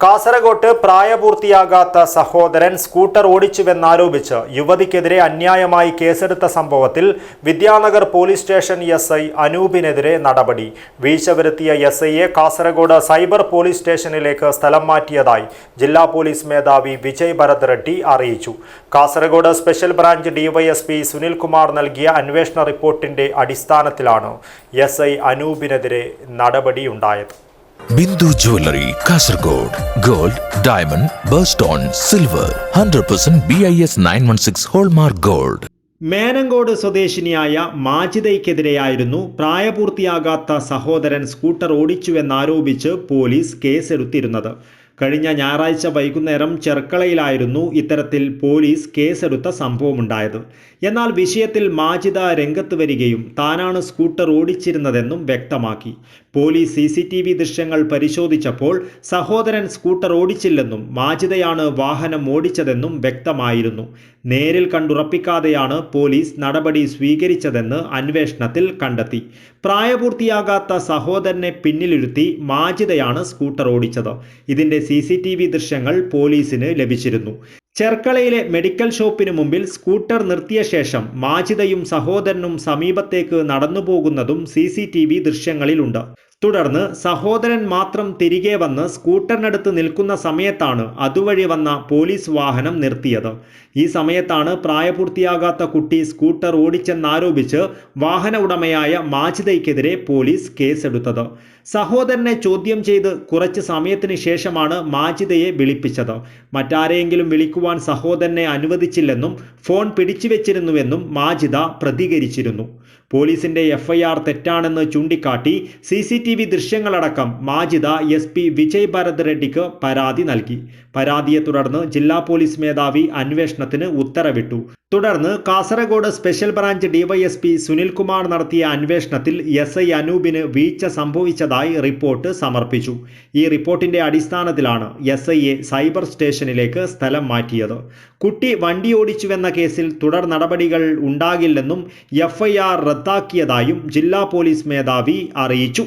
കാസർഗോട്ട് പ്രായപൂർത്തിയാകാത്ത സഹോദരൻ സ്കൂട്ടർ ഓടിച്ചുവെന്നാരോപിച്ച് യുവതിക്കെതിരെ അന്യായമായി കേസെടുത്ത സംഭവത്തിൽ Vidyanagar police station S I അനൂപിനെതിരെ നടപടി. വീഴ്ച വരുത്തിയ എസ് ഐയെ കാസർഗോഡ് സൈബർ പോലീസ് സ്റ്റേഷനിലേക്ക് സ്ഥലം മാറ്റിയതായി ജില്ലാ പോലീസ് മേധാവി വിജയ് ഭരത് റെഡ്ഡി അറിയിച്ചു. Kasaragod special branch DYSP Sunilkumar നൽകിയ അന്വേഷണ റിപ്പോർട്ടിന്റെ അടിസ്ഥാനത്തിലാണ് എസ് ഐ അനൂപിനെതിരെ നടപടിയുണ്ടായത്. Bindu jewellery Kasaragod gold diamond birthstone silver hundred percent B I S nine one six hallmark gold. Menangode സ്വദേശിനിയായ മാജിദയ്ക്കെതിരെയായിരുന്നു പ്രായപൂർത്തിയാകാത്ത സഹോദരൻ സ്കൂട്ടർ ഓടിച്ചുവെന്നാരോപിച്ച് പോലീസ് കേസെടുത്തിരുന്നത്. കഴിഞ്ഞ ഞായറാഴ്ച വൈകുന്നേരം ചെർക്കളയിലായിരുന്നു ഇത്തരത്തിൽ പോലീസ് കേസെടുത്ത സംഭവമുണ്ടായത്. എന്നാൽ വിഷയത്തിൽ മാജിദ രംഗത്ത് വരികയും താനാണ് സ്കൂട്ടർ ഓടിച്ചിരുന്നതെന്നും വ്യക്തമാക്കി. Police C C T V ദൃശ്യങ്ങൾ പരിശോധിച്ചപ്പോൾ സഹോദരൻ സ്കൂട്ടർ ഓടിച്ചില്ലെന്നും മാജിദയാണ് വാഹനം ഓടിച്ചതെന്നും വ്യക്തമായിരുന്നു. നേരിൽ കണ്ടുറപ്പിക്കാതെയാണ് പോലീസ് നടപടി സ്വീകരിച്ചതെന്ന് അന്വേഷണത്തിൽ കണ്ടെത്തി. പ്രായപൂർത്തിയാകാത്ത സഹോദരനെ പിന്നിലിരുത്തി മാജിദയാണ് സ്കൂട്ടർ ഓടിച്ചത്. ഇതിന്റെ സി സി ടി വി ദൃശ്യങ്ങൾ പോലീസിന് ലഭിച്ചിരുന്നു. ചെർക്കളയിലെ മെഡിക്കൽ ഷോപ്പിന് മുമ്പിൽ സ്കൂട്ടർ നിർത്തിയ ശേഷം മാജിദയും സഹോദരനും സമീപത്തേക്ക് നടന്നു പോകുന്നതും സി സി ടി വി ദൃശ്യങ്ങളിലുണ്ട്. തുടർന്ന് സഹോദരൻ മാത്രം തിരികെ വന്ന് സ്കൂട്ടറിനടുത്ത് നിൽക്കുന്ന സമയത്താണ് അതുവഴി വന്ന പോലീസ് വാഹനം നിർത്തിയത്. ഈ സമയത്താണ് പ്രായപൂർത്തിയാകാത്ത കുട്ടി സ്കൂട്ടർ ഓടിച്ചെന്നാരോപിച്ച് വാഹന ഉടമയായ മാജിദയ്ക്കെതിരെ പോലീസ് കേസെടുത്തത്. സഹോദരനെ ചോദ്യം ചെയ്ത് കുറച്ച് സമയത്തിന് ശേഷമാണ് മാജിദയെ വിളിപ്പിച്ചത്. മറ്റാരെയെങ്കിലും വിളിക്കുവാൻ സഹോദരനെ അനുവദിച്ചില്ലെന്നും ഫോൺ പിടിച്ചുവെച്ചിരുന്നുവെന്നും മാജിദ പ്രതികരിച്ചിരുന്നു. പോലീസിന്റെ എഫ്ഐആർ തെറ്റാണെന്ന് ചൂണ്ടിക്കാട്ടി സി ടി ദൃശ്യങ്ങളടക്കം മാജിദ എസ് പി വിജയ് ഭരത് റെഡ്ഡിക്ക് പരാതി നൽകി. പരാതിയെ തുടർന്ന് ജില്ലാ പോലീസ് മേധാവി അന്വേഷണത്തിന് ഉത്തരവിട്ടു. തുടർന്ന് Kasaragod special branch DYSP Sunilkumar നടത്തിയ അന്വേഷണത്തിൽ എസ് ഐ അനൂപിന് വീഴ്ച സംഭവിച്ചതായി റിപ്പോർട്ട് സമർപ്പിച്ചു. ഈ റിപ്പോർട്ടിന്റെ അടിസ്ഥാനത്തിലാണ് എസ് ഐയെ സൈബർ സ്റ്റേഷനിലേക്ക് സ്ഥലം മാറ്റിയത്. കുട്ടി വണ്ടി ഓടിച്ചുവെന്ന കേസിൽ തുടർ നടപടികൾ ഉണ്ടാകില്ലെന്നും എഫ്ഐആർ റദ്ദാക്കിയതായും ജില്ലാ പോലീസ് മേധാവി അറിയിച്ചു.